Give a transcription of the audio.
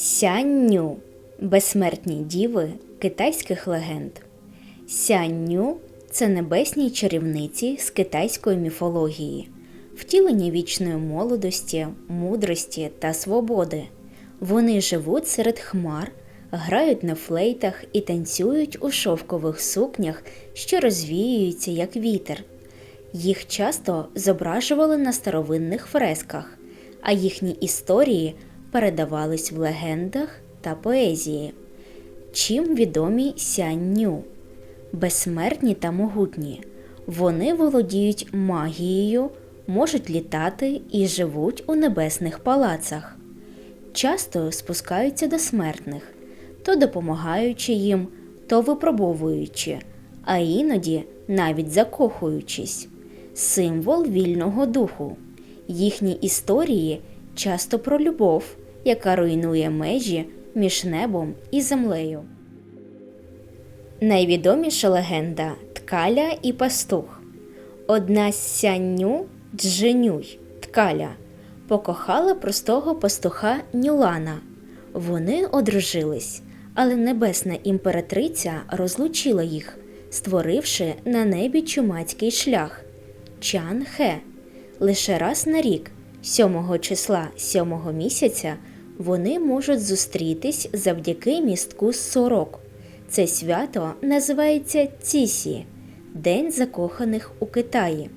Сянню безсмертні діви китайських легенд. Сянню це небесні чарівниці з китайської міфології, втілення вічної молодості, мудрості та свободи. Вони живуть серед хмар, грають на флейтах і танцюють у шовкових сукнях, що розвіюються як вітер. Їх часто зображували на старовинних фресках, а їхні історії передавались в легендах та поезії. Чим відомі сянню? Безсмертні та могутні. Вони володіють магією, можуть літати і живуть у небесних палацах. Часто спускаються до смертних, то допомагаючи їм, то випробовуючи, а іноді навіть закохуючись. Символ вільного духу. Їхні історії часто про любов, яка руйнує межі між небом і землею. Найвідоміша легенда Ткаля і пастух. Одна з сянню Дженюй Ткаля покохала простого пастуха Нюлана. Вони одружились, але небесна імператриця розлучила їх, створивши на небі чумацький шлях Чан Хе. Лише раз на рік, 7 числа 7 місяця, вони можуть зустрітись завдяки містку сорок. Це свято називається Цісі День закоханих у Китаї.